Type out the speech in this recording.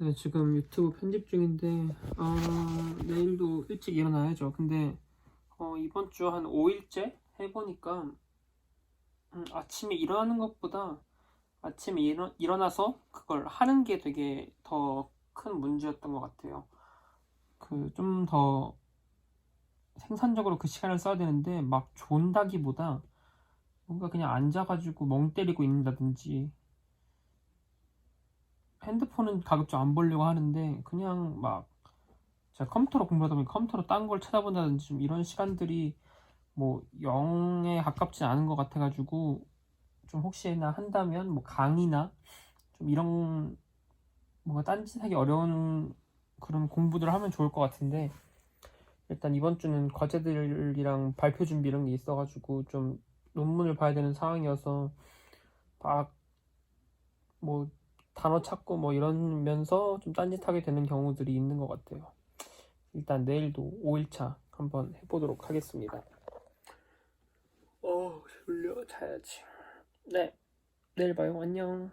네, 지금 유튜브 편집 중인데, 어, 내일도 일찍 일어나야죠. 근데, 어, 이번 주 한 5일째 해보니까, 음, 아침에 일어나는 것보다 아침에 일어, 일어나서 그걸 하는 게 되게 더 큰 문제였던 것 같아요. 그, 좀 더 생산적으로 그 시간을 써야 되는데, 막 존다기보다 뭔가 그냥 앉아가지고 멍 때리고 있는다든지, 핸드폰은 가급적 안 보려고 하는데 그냥 막 제가 컴퓨터로 공부하다 보니 컴퓨터로 딴 걸 찾아본다든지 좀 이런 시간들이 뭐 0에 가깝지 않은 것 같아가지고 좀 혹시나 한다면 뭐 강의나 좀 이런 뭔가 딴짓하기 어려운 그런 공부들을 하면 좋을 것 같은데 일단 이번 주는 과제들이랑 발표 준비 이런 게 있어가지고 좀 논문을 봐야 되는 상황이어서 막 뭐 단어 찾고 뭐 이러면서 좀 딴짓하게 되는 경우들이 있는 것 같아요. 일단 내일도 5일차 한번 해보도록 하겠습니다. 어, 졸려. 자야지. 네. 내일 봐요. 안녕.